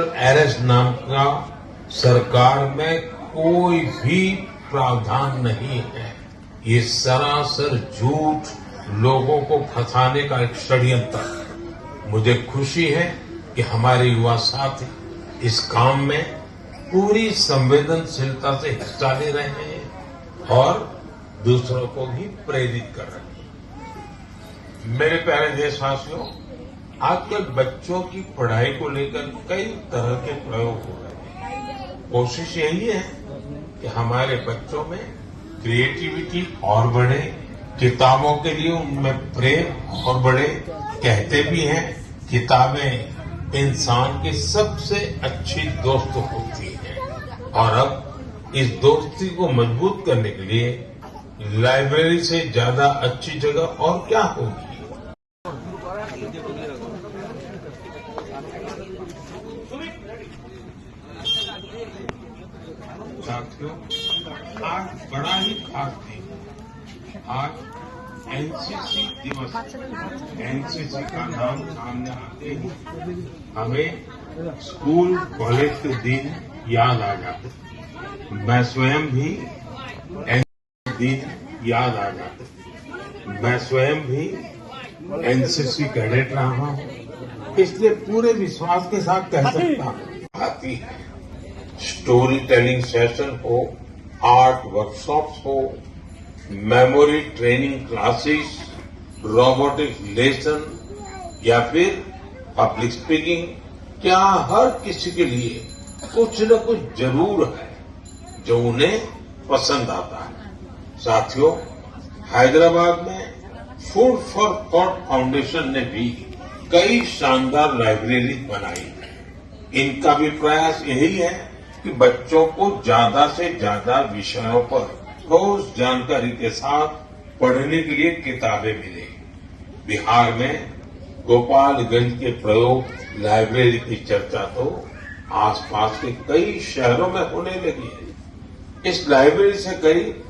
एरएस नाम का सरकार में कोई भी प्रावधान नहीं है। ये सरासर झूठ लोगों को फंसाने का एक षड्यंत्र है। मुझे खुशी है कि हमारे युवा साथी इस काम में पूरी संवेदनशीलता से हिस्सा ले रहे हैं और दूसरों को भी प्रेरित कर रहे हैं। मेरे प्यारे देशवासियों आजकल बच्चों की पढ़ाई को लेकर कई तरह के प्रयोग हो रहे हैं। कोशिश यही है कि हमारे बच्चों में क्रिएटिविटी और बढ़े, किताबों के लिए उनमें प्रेम और बढ़े। कहते भी हैं, किताबें इंसान की सबसे अच्छी दोस्त होती है। और अब इस दोस्ती को मज़बूत करने के लिए लाइब्रेरी से ज़्यादा अच्छी जगह और क्या होगी साथियों बड़ा ही खास दिन आज एनसीसी दिवस। एनसीसी का नाम सामने आते ही हमें स्कूल, कॉलेज के दिन याद आ जाते मैं स्वयं भी एनसीसी दिन याद आ जाते मैं स्वयं भी एनसीसी कैडेट रहा हूँ। इसलिए पूरे विश्वास के साथ कह सकता हूँ। आती है। स्टोरी टेलिंग सेशन हो आर्ट वर्कशॉप्स हो memory training classes robotic lesson या फिर पब्लिक स्पीकिंग क्या हर किसी के लिए कुछ न कुछ ज़रूर है जो उन्हें पसंद आता है। साथियों, हैदराबाद में फ़ूड फॉर थॉट फाउंडेशन ने भी कई शानदार लाइब्रेरी बनाई है। इनका भी प्रयास यही है कि बच्चों को ज़्यादा से ज़्यादा विषयों पर ठोस जानकारी के साथ पढ़ने के लिए किताबें मिले। बिहार में गोपालगंज के प्रयोग लाइब्रेरी की चर्चा तो आसपास के कई शहरों में होने लगी है। इस लाइब्रेरी से करीब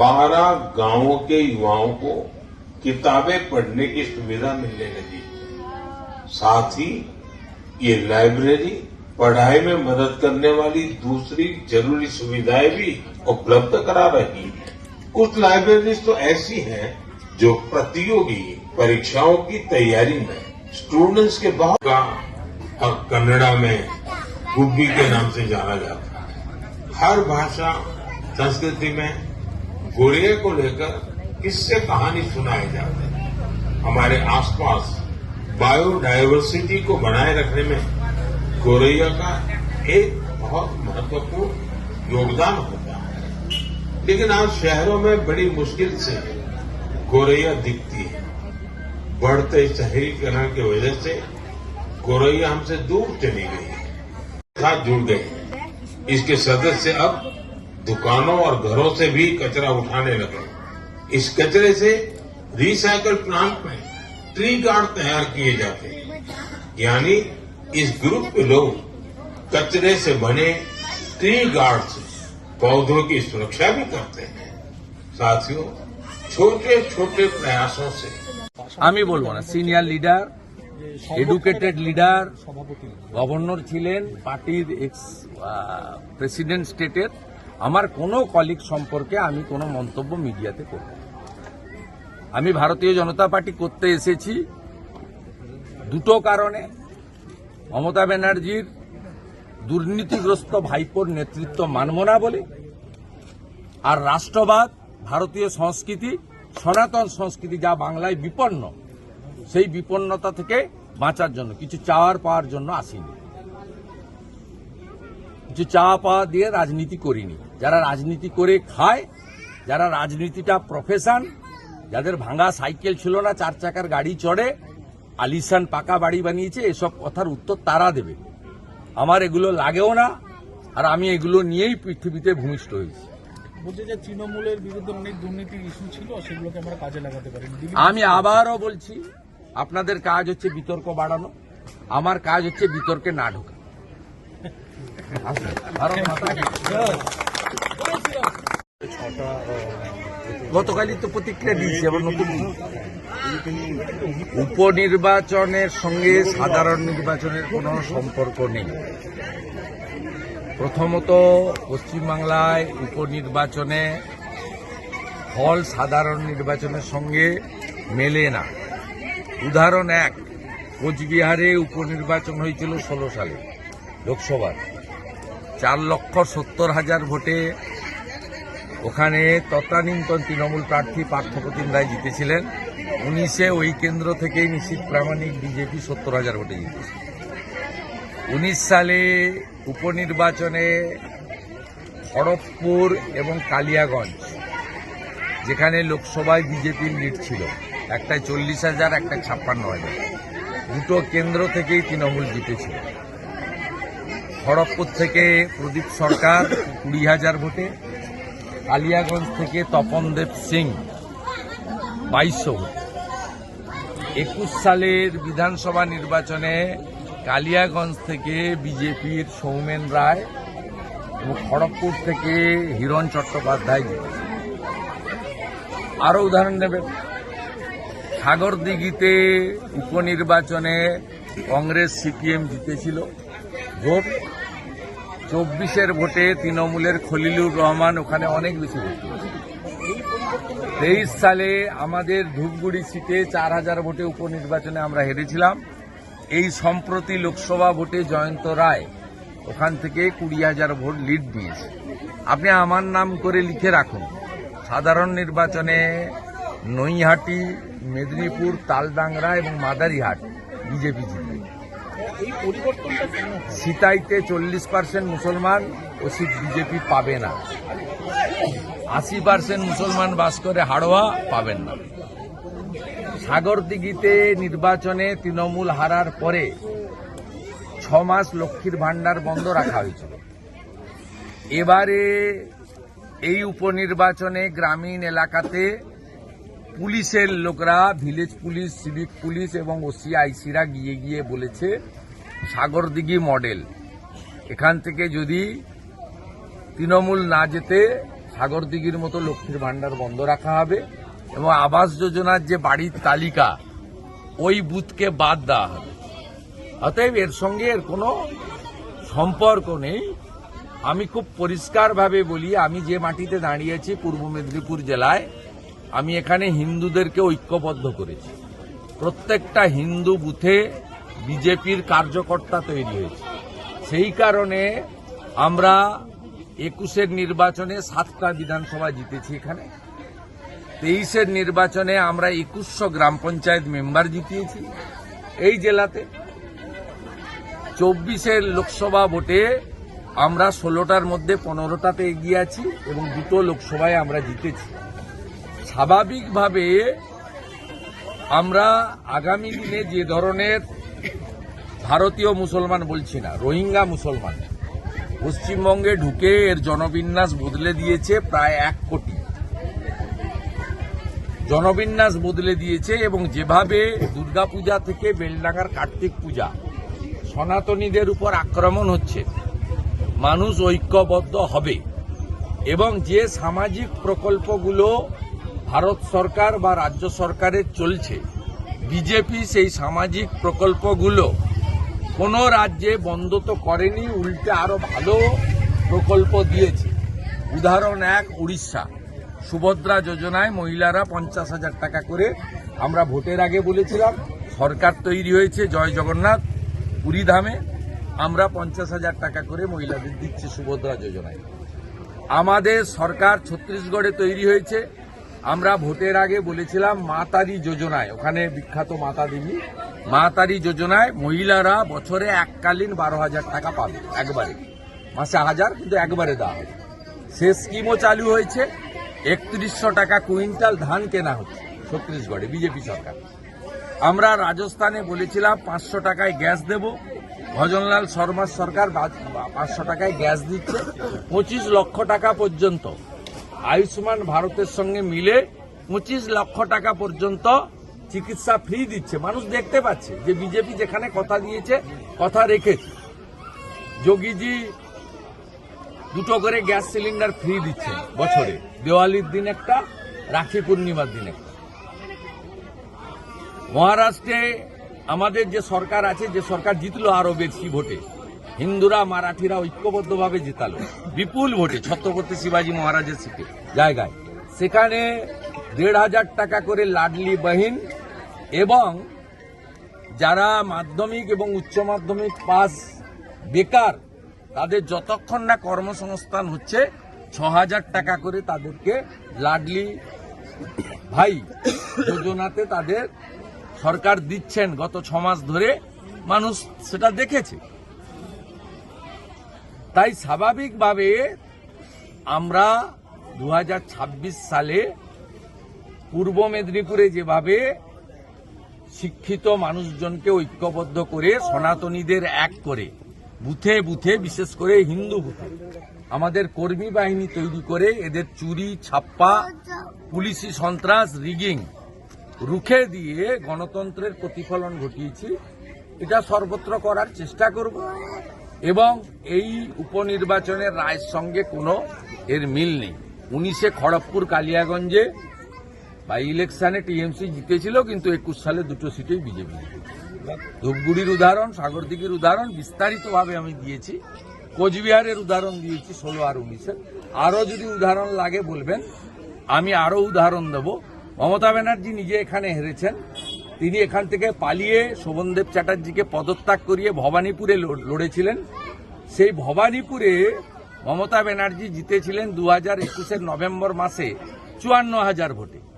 12 गाँवों के युवाओं को किताबें पढ़ने की सुविधा मिलने लगी। साथ ही ये लाइब्रेरी पढ़ाई में मदद करने वाली दूसरी ज़रूरी सुविधाएँ भी उपलब्ध करा रही है। कुछ लाइब्रेरीज तो ऐसी हैं जो प्रतियोगी परीक्षाओं की तैयारी में स्टूडेंट्स के बहुत का और कन्नड़ा में गुब्बी के नाम से जाना जाता है। हर भाषा संस्कृति में गोरिया को लेकर किससे कहानी सुनाए जाते हैं? हमारे आसपास बायोडायवर्सिटी को बनाए रखने में गोरैया का एक बहुत महत्वपूर्ण योगदान होता है। लेकिन आज शहरों में बड़ी मुश्किल से गोरैया दिखती है। बढ़ते शहरीकरण की वजह से गोरैया हमसे दूर चली गई है। साथ जुड़ गए इसके सदस्य अब दुकानों और घरों से भी कचरा उठाने लगे इस कचरे से रिसाइकल प्लांट में ट्री गार्ड तैयार किए जाते हैं। यानी इस ग्रुप के लोग कचरे से बने ट्री गार्ड से पौधों की सुरक्षा भी करते हैं साथियों छोटे छोटे प्रयासों से আমি বলবো না senior leader educated leader governor ছিলেন পার্টির এক্স প্রেসিডেন্ট স্টেটের আমার কোনো কলিগ সম্পর্কে আমি কোনো মন্তব্য মিডিয়াতে করব না। আমি ভারতীয় জনতা পার্টি করতে এসেছি দুটো কারণে মমতা ব্যানার্জির দুর্নীতিগ্রস্ত ভাইপোর নেতৃত্ব মানব না বলে, আর রাষ্ট্রবাদ, ভারতীয় সংস্কৃতি, সনাতন সংস্কৃতি যা বাংলায় বিপন্ন, সেই বিপন্নতা থেকে বাঁচার জন্য, কিছু চাওয়ার পাওয়ার জন্য আসিনি। কিছু চাওয়া পাওয়া দিয়ে রাজনীতি করিনি। যারা রাজনীতি করে খায়, যারা রাজনীতিটা প্রফেশন যাদের ভাঙা সাইকেল ছিল না, চার চাকার গাড়ি চড়ে আলিশান পাকা বাড়ি বানিয়েছে এসব কথার উত্তর তারা দেবে। আমার এগুলো লাগেও না আর আমি এগুলো নিয়েই পৃথিবীতে ভূমিষ্ঠ হয়েছি। যে তৃণমূলের বিরুদ্ধে অনেক দুর্নীতির ইস্যু ছিল সেগুলোকে আমরা কাজে লাগাতে পারি আমি আবারও বলছি আপনাদের কাজ হচ্ছে বিতর্ক বাড়ানো আমার কাজ হচ্ছে বিতর্কে না ঢোকা। জয়। ছটা গতকালই তো প্রতিক্রিয়া দিয়েছি, আবার নতুন উপনির্বাচনের সঙ্গে সাধারণ নির্বাচনের কোনো সম্পর্ক নেই। প্রথমত, পশ্চিমবাংলায় উপনির্বাচনে ফল সাধারণ নির্বাচনের সঙ্গে মেলে না। উদাহরণ এক, কোচবিহারে উপনির্বাচন হয়েছিল ষোলো সালে, লোকসভার। চার লক্ষ সত্তর হাজার ভোটে ওখানে তৎকালীনতন তৃণমূল প্রার্থী পার্থপ্রতিম রায় জিতেছিলেন। উনিশে ওই কেন্দ্র থেকেই নিশ্চিত প্রামাণিক বিজেপি সত্তর হাজার ভোটে জিতেছে। উনিশ সালে উপনির্বাচনে খড়গপুর এবং কালিয়াগঞ্জ, যেখানে লোকসভায় বিজেপির লিড ছিল একটা চল্লিশ হাজার একটা ছাপ্পান্ন হাজার। দুটো কেন্দ্র থেকেই তৃণমূল জিতেছিল খড়গপুর থেকে প্রদীপ সরকার কুড়ি হাজার ভোটে কালিয়াগঞ্জ থেকে তপনদেব সিং বাইশশো ভোটে একুশ সালের বিধানসভা নির্বাচনে কালিয়াগঞ্জ থেকে বিজেপির সৌমেন রায় এবং খড়গপুর থেকে হিরণ চট্টোপাধ্যায় আরও উদাহরণ নেবেন সাগরদিঘিতে উপনির্বাচনে কংগ্রেস সিপিএম জিতেছিল। ভোট চব্বিশের ভোটে তৃণমূলের খলিলুর রহমান ওখানে অনেক বেশি ভোট তেইশ সালে আমাদের ধূপগুড়ি সিটে চার হাজার ভোটে উপনির্বাচনে আমরা হেরেছিলাম। এই সম্প্রতি লোকসভা ভোটে জয়ন্ত রায় ওখান থেকে কুড়ি হাজার ভোট লিড দিয়েছে। আপনি আমার নাম করে লিখে রাখুন। সাধারণ নির্বাচনে নৈহাটি, মেদিনীপুর, তালডাংরা এবং মাদারিহাট, বিজেপি জিতবে এই পরিবর্তনটা কেন হয়? সিতাইতে চল্লিশ পার্সেন্ট মুসলমান ও বিজেপি পাবে না। আশি পার্সেন্ট মুসলমান বাস করে হাড়োয়া পাবেন না। সাগরদিঘিতে নির্বাচনে তৃণমূল হারার পরে ছ মাস লক্ষ্মীর ভাণ্ডার বন্ধ রাখা হয়েছিল। এবারে এই উপনির্বাচনে গ্রামীণ এলাকাতে পুলিশের লোকরা, ভিলেজ পুলিশ, সিভিক পুলিশ এবং ওসি, আইসিরা গিয়ে গিয়ে বলেছে সাগরদিঘি মডেল। এখান থেকে যদি তৃণমূল না যেতে সাগরদিঘির মতো লক্ষ্মীর ভাণ্ডার বন্ধ রাখা হবে এবং আবাস যোজনার যে বাড়ির তালিকা, ওই বুথকে বাদ দেওয়া হবে। অতএব এর সঙ্গে এর কোনো সম্পর্ক নেই। আমি খুব পরিষ্কারভাবে বলি, আমি যে মাটিতে দাঁড়িয়েছি পূর্ব মেদিনীপুর জেলায়, আমি এখানে হিন্দুদেরকে ঐক্যবদ্ধ করেছি। প্রত্যেকটা হিন্দু বুথে বিজেপির কার্যকর্তা তৈরি হয়েছে। সেই কারণে আমরা একুশের নির্বাচনে সাতটা বিধানসভা জিতেছি এখানে। তেইশের নির্বাচনে আমরা একুশশো গ্রাম পঞ্চায়েত মেম্বার জিতিয়েছি এই জেলাতে। চব্বিশের লোকসভা ভোটে আমরা ষোলোটার মধ্যে পনেরোটাতে এগিয়ে আছি এবং দুটো লোকসভায় আমরা জিতেছি। স্বাভাবিকভাবে আমরা আগামী দিনে যে ধরনের ভারতীয় মুসলমান বলছি না, রোহিঙ্গা মুসলমান। পশ্চিমবঙ্গে ঢুকে এর জনবিন্যাস বদলে দিয়েছে প্রায় এক কোটি। জনবিন্যাস বদলে দিয়েছে এবং যেভাবে দুর্গাপূজা থেকে বেলডাঙ্গার কার্তিক পূজা সনাতনীদের উপর আক্রমণ হচ্ছে, মানুষ ঐক্যবদ্ধ হবে এবং যে সামাজিক প্রকল্পগুলো ভারত সরকার বা রাজ্য সরকারের চলছে বিজেপি সেই সামাজিক প্রকল্পগুলো কোনো রাজ্যে বন্ধ তো করেনি, উল্টে আরও ভালো প্রকল্প দিয়েছে। উদাহরণ এক, উড়িষ্যা। সুভদ্রা যোজনায় মহিলারা পঞ্চাশ হাজার টাকা করে, আমরা ভোটের আগে বলেছিলাম, সরকার তৈরি হয়েছে জয় জগন্নাথ পুরীধামে আমরা পঞ্চাশ হাজার টাকা করে মহিলাদের দিচ্ছি সুভদ্রা যোজনায়। আমাদের সরকার ছত্তিশগড়ে তৈরি হয়েছে আমরা ভোটের আগে বলেছিলাম মাতারি যোজনায়, ওখানে বিখ্যাত মাতা দেবী মাতারি যোজনায় মহিলারা বছরে এককালীন বারো হাজার টাকা পাবে, একবারে। মাসে হাজার, কিন্তু একবারে দেওয়া হবে। সে স্কিমও চালু হয়েছে, একত্রিশশো টাকা কুইন্টাল ধান কেনা হচ্ছে, ছত্তিশগড়ে, বিজেপি সরকার। আমরা রাজস্থানে বলেছিলাম পাঁচশো টাকায় গ্যাস দেব, ভজনলাল শর্মার সরকার পাঁচশো টাকায় গ্যাস দিচ্ছে, পঁচিশ লক্ষ টাকা পর্যন্ত। আয়ুষ্মান ভারতের সঙ্গে মিলে পঁচিশ লক্ষ টাকা পর্যন্ত চিকিৎসা ফ্রি দিচ্ছে। মানুষ দেখতে পাচ্ছে যে বিজেপি যেখানে কথা দিয়েছে, কথা রেখেছে। যোগীজি দুটো করে গ্যাস সিলিন্ডার ফ্রি দিচ্ছে বছরে। দেওয়ালির দিন একটা, রাখি পূর্ণিমার দিন একটা। মহারাষ্ট্রে আমাদের যে সরকার আছে, যে সরকার জিতলো আরও বেশি ভোটে হিন্দুরা, মারাঠিরা ঐক্যবদ্ধভাবে জিতালো। বিপুল ভোটে ছত্রপতি শিবাজী মহারাজের সিটে। জায়গায়। সেখানে দেড় হাজার টাকা করে লাডলি বহিন এবং যারা মাধ্যমিক এবং উচ্চ মাধ্যমিক পাস বেকার, তাদের যতক্ষণ না কর্মসংস্থান হচ্ছে, ছ হাজার টাকা করে তাদেরকে লাডলি ভাই যোজনাতে তাদের সরকার দিচ্ছেন। গত ছ মাস ধরে মানুষ সেটা দেখেছে। তাই স্বাভাবিকভাবে আমরা দু হাজার ছাব্বিশ সালে পূর্ব মেদিনীপুরে যেভাবে শিক্ষিত মানুষজনকে ঐক্যবদ্ধ করে সনাতনীদের এক করে, বুথে বুথে, বিশেষ করে হিন্দু বুথে, আমাদের কর্মী বাহিনী তৈরি করে এদের চুরি, ছাপ্পা, পুলিশি সন্ত্রাস, রিগিং রুখে দিয়ে গণতন্ত্রের প্রতিফলন ঘটিয়েছি। এটা সর্বত্র করার চেষ্টা করব। এবং এই উপনির্বাচনের রায়ের সঙ্গে কোনো এর মিল নেই। উনিশে খড়গপুর কালিয়াগঞ্জে বা ইলেকশনে টিএমসি জিতেছিল, কিন্তু একুশ সালে দুটো সিটেই বিজেপি ধূপগুড়ির উদাহরণ, সাগরদিঘির উদাহরণ, বিস্তারিতভাবে আমি দিয়েছি। কোচবিহারের উদাহরণ দিয়েছি ষোলো আর উনিশে। আরও যদি উদাহরণ লাগে বলবেন, আমি আরও উদাহরণ দেব। মমতা ব্যানার্জি নিজে এখানে হেরেছেন। তিনি এখান থেকে পালিয়ে শোভনদেব চ্যাটার্জিকে পদত্যাগ করিয়ে ভবানীপুরে লড়- লড়েছিলেন। সেই ভবানীপুরে মমতা ব্যানার্জি জিতেছিলেন দু হাজার একুশের নভেম্বর মাসে চুয়ান্ন হাজার ভোটে।